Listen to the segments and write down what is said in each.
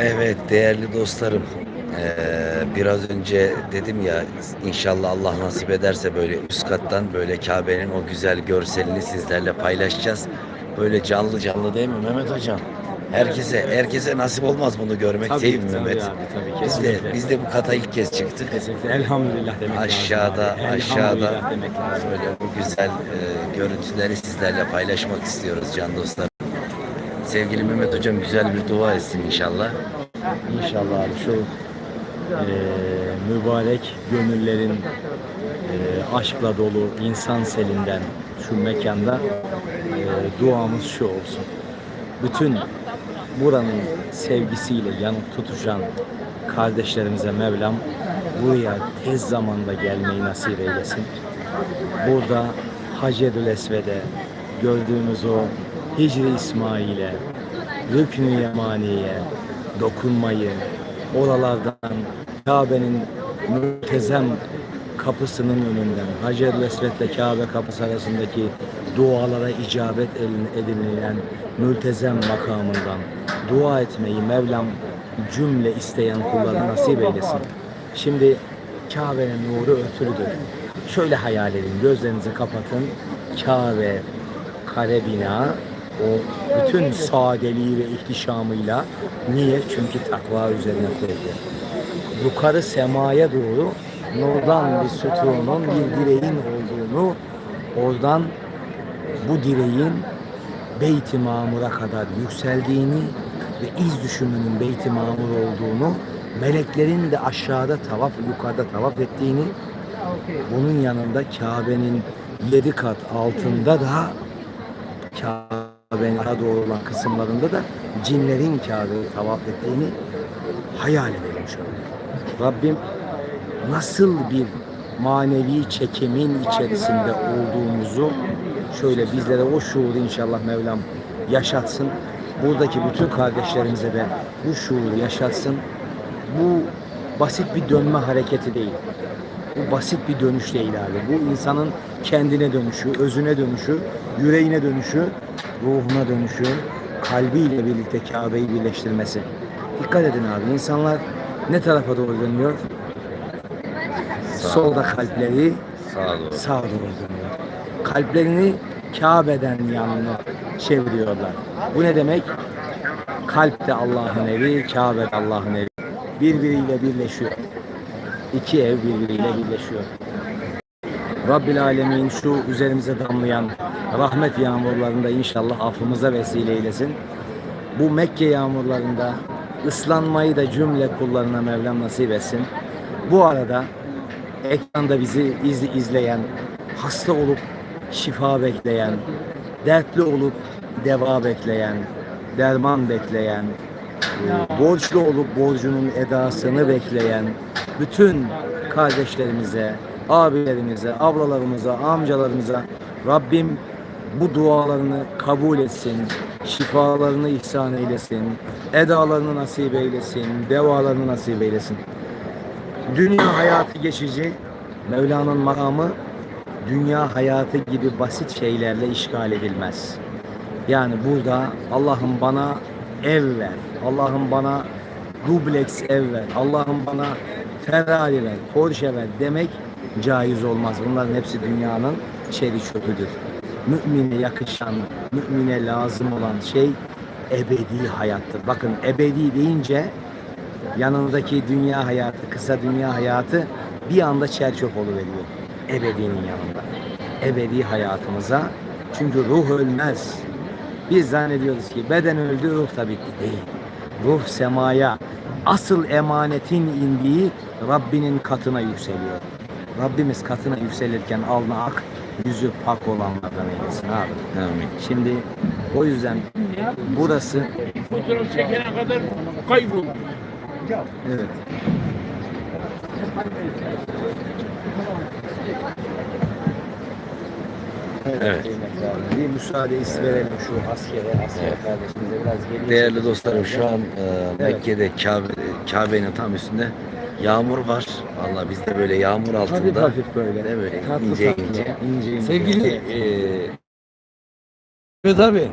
Evet değerli dostlarım eee, biraz önce dedim ya inşallah Allah nasip ederse böyle üst kattan böyle Kabe'nin o güzel görselini sizlerle paylaşacağız. Böyle canlı canlı değil mi Mehmet Hocam? Herkese herkese nasip olmaz bunu görmek Tabii, değil mi tabii Mehmet? abi, tabii, biz de kesinlikle. biz de bu kata ilk kez çıktık. Kesinlikle elhamdülillah demek Aşağıda lazım. abi. aşağıda Elhamdülillah demek lazım. böyle bu güzel eee, görüntüleri sizlerle paylaşmak istiyoruz can dostlar. Sevgili Mehmet Hocam güzel bir dua etsin inşallah. İnşallah abi şu eee, mübarek gönüllerin eee, aşkla dolu insan selinden şu mekanda eee, duamız şu olsun. Bütün buranın sevgisiyle yanıp tutuşan kardeşlerimize Mevlam buraya tez zamanda gelmeyi nasip eylesin. Burada Hacerül Esved'e gördüğümüz o Hicri İsmail'e, Rüknü Yemani'ye dokunmayı, oralardan Kabe'nin mültezem kapısının önünden, Hacer-ül Esved'le Kabe kapısı arasındaki dualara icabet edinilen mültezem makamından dua etmeyi Mevlam cümle isteyen kullarına nasip eylesin. Şimdi Kabe'nin nuru örtülüdür. Şöyle hayal edin, gözlerinizi kapatın. Kabe, kare bina, o bütün sadeliği ve ihtişamıyla niye? Çünkü takva üzerine kuruldu. Yukarı semaya doğru nurdan bir sütunun bir direğin olduğunu oradan bu direğin Beyt-i Mamur'a kadar yükseldiğini ve iz düşümünün Beyt-i Mamur olduğunu meleklerin de aşağıda tavaf yukarıda tavaf ettiğini bunun yanında Kabe'nin yedi kat altında da Kabe'nin daha doğru olan kısımlarında da cinlerin Kabe'yi tavaf ettiğini hayal edelim şöyle. Rabbim nasıl bir manevi çekimin içerisinde olduğumuzu şöyle bizlere o şuuru inşallah Mevlam yaşatsın. Buradaki bütün kardeşlerimize de bu şuuru yaşatsın. Bu basit bir dönme hareketi değil. Bu basit bir dönüş değil abi. Bu insanın kendine dönüşü, özüne dönüşü, yüreğine dönüşü, ruhuna dönüşü, kalbiyle birlikte Kabe'yi birleştirmesi. Dikkat edin abi. insanlar ne tarafa doğru dönüyor? Solda kalpleri, Sağa doğru. sağa doğru dönüyor. Kalplerini Kabe'den yanına çeviriyorlar. Bu ne demek? Kalp de Allah'ın evi, Kabe de Allah'ın evi. Birbiriyle birleşiyor. İki ev birbiriyle birleşiyor. Rabbil Alemin şu üzerimize damlayan rahmet yağmurlarında inşallah affımıza vesile eylesin. Bu Mekke yağmurlarında ıslanmayı da cümle kullarına Mevlam nasip etsin. Bu arada ekranda bizi iz, izleyen, hasta olup şifa bekleyen, dertli olup deva bekleyen, derman bekleyen, e, borçlu olup borcunun edasını bekleyen bütün kardeşlerimize, abilerimize, ablalarımıza, amcalarımıza Rabbim bu dualarını kabul etsin, şifalarını ihsan eylesin, edalarını nasip eylesin, devalarını nasip eylesin. Dünya hayatı geçici, Mevla'nın makamı dünya hayatı gibi basit şeylerle işgal edilmez. Yani burada Allah'ım bana ev ver, Allah'ım bana dubleks ev ver, Allah'ım bana Ferrari ver, Porsche ver demek caiz olmaz. Bunların hepsi dünyanın çeri çöpüdür. Mümine yakışan, mümine lazım olan şey ebedi hayattır. Bakın ebedi deyince yanındaki dünya hayatı, kısa dünya hayatı bir anda çerçöp oluveriyor. Ebedinin yanında. Ebedi hayatımıza. Çünkü ruh ölmez. Biz zannediyoruz ki beden öldü, ruh da bitti. Değil. Ruh semaya, asıl emanetin indiği Rabbinin katına yükseliyor. Rabbimiz katına yükselirken alnı ak, yüzü pak olanlardan eylesin abi. Amin. Şimdi o yüzden burası Fotoğraf çekene kadar kayboldu. evet Evet. Bir müsaade verelim şu askere, asker Evet. kardeşimize biraz geliyor. Değerli dostlarım şu an e, Mekke'de Kabe, Kabe'nin tam üstünde yağmur var. Vallahi biz de böyle yağmur altında. Hafif hafif böyle. Ne böyle Tatlı ince tatlı, ince. ince ince. Sevgili e, Mehmet abi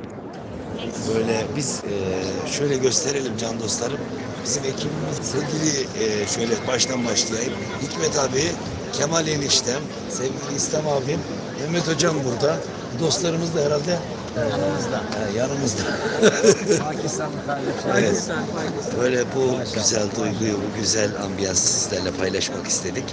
Böyle biz e, şöyle gösterelim can dostlarım. Bizim ekibimiz sevgili e, şöyle baştan başlayayım. Hikmet abi, Kemal eniştem, sevgili İslam abim, Mehmet hocam burada. Dostlarımız da herhalde yanımızda. yanımızda. Pakistanlı kardeşler. Evet. Böyle bu güzel duyguyu, bu güzel ambiyansı sizlerle paylaşmak istedik.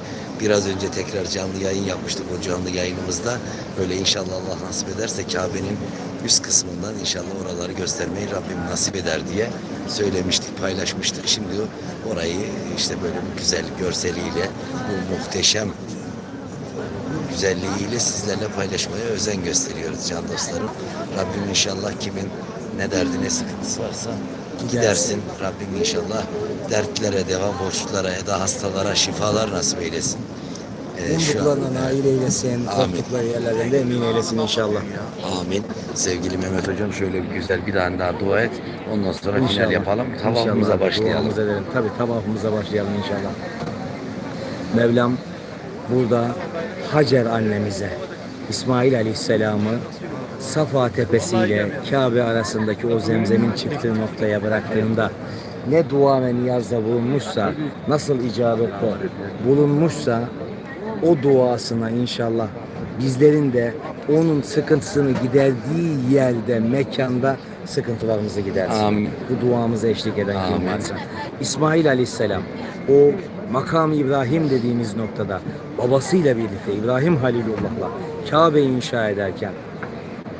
Biraz önce tekrar canlı yayın yapmıştık o canlı yayınımızda. Böyle inşallah Allah nasip ederse Kabe'nin üst kısmından inşallah oraları göstermeyi Rabbim nasip eder diye söylemiştik, paylaşmıştık. Şimdi orayı işte böyle bu güzel görseliyle, bu muhteşem güzelliğiyle sizlerle paylaşmaya özen gösteriyoruz can dostlarım. Rabbim inşallah kimin ne derdi ne sıkıntısı varsa gidersin. Rabbim inşallah dertlere, deva borçlulara, eda hastalara şifalar nasip eylesin. Ee, Umduklarına nail eylesin, korktukları yerlerden de emin eylesin inşallah. Amin. Sevgili Mehmet Hocam şöyle bir güzel bir tane daha dua et. Ondan sonra final İnşallah. yapalım. İnşallah. Tavafımıza başlayalım. Duamızı edelim. Tabii tavafımıza başlayalım inşallah. Mevlam burada Hacer annemize İsmail Aleyhisselam'ı Safa tepesiyle Kabe arasındaki o zemzemin çıktığı noktaya bıraktığında ne dua ve niyazda bulunmuşsa, nasıl icabette bulunmuşsa o duasına inşallah bizlerin de onun sıkıntısını giderdiği yerde, mekanda sıkıntılarımızı gidersin. Amin. Bu duamıza eşlik eden kim varsa. İsmail Aleyhisselam o makam İbrahim dediğimiz noktada babasıyla birlikte İbrahim Halilullah'la Kabe inşa ederken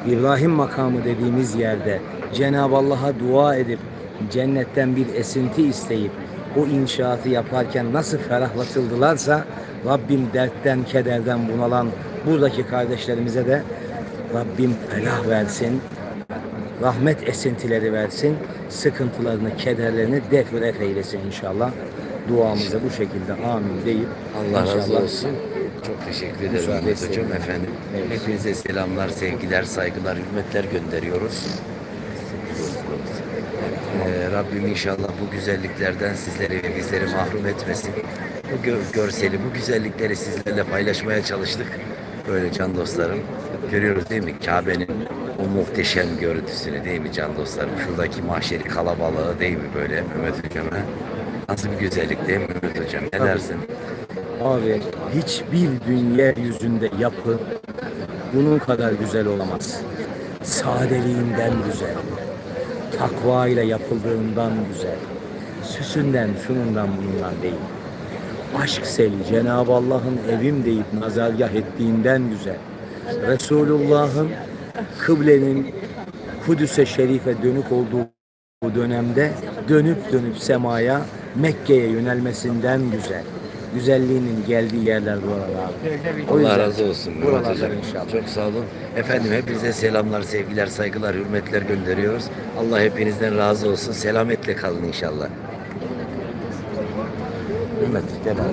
İbrahim makamı dediğimiz yerde Cenab-ı Allah'a dua edip cennetten bir esinti isteyip o inşaatı yaparken nasıl ferahlatıldılarsa Rabbim dertten, kederden bunalan buradaki kardeşlerimize de Rabbim felah versin, rahmet esintileri versin, sıkıntılarını, kederlerini def ve ref eylesin inşallah. Duamızı bu şekilde amin deyip Allah razı olsun. Çok teşekkür ederim Ahmet. Hocam efendim. Evet. Hepinize selamlar, sevgiler, saygılar, hürmetler gönderiyoruz. Ee, Rabbim inşallah bu güzelliklerden sizleri ve bizleri mahrum etmesin. Bu gö- görseli, bu güzellikleri sizlerle paylaşmaya çalıştık. Böyle can dostlarım. Görüyoruz değil mi? Kabe'nin o muhteşem görüntüsünü değil mi can dostlarım? Şuradaki mahşeri kalabalığı değil mi böyle Mehmet Hocam'a? Nasıl bir güzellik değil mi Mehmet Hocam? Ne Tabii. dersin? Abi hiçbir dünya yüzünde yapı bunun kadar güzel olamaz. Sadeliğinden güzel. Takva ile yapıldığından güzel. Süsünden, şunundan, bunundan değil. Aşk seli Cenab-ı Allah'ın evim deyip nazargah ettiğinden güzel. Resulullah'ın kıblenin Kudüs'e şerife dönük olduğu bu dönemde dönüp dönüp semaya Mekke'ye yönelmesinden güzel. Güzelliğinin geldiği yerler buralar abi. O Allah yüzden razı olsun Mehmet buralardan Hocam. inşallah. Çok sağ olun. Efendim hepinize selamlar, sevgiler, saygılar, hürmetler gönderiyoruz. Allah hepinizden razı olsun. Selametle kalın inşallah. Hürmet, abi.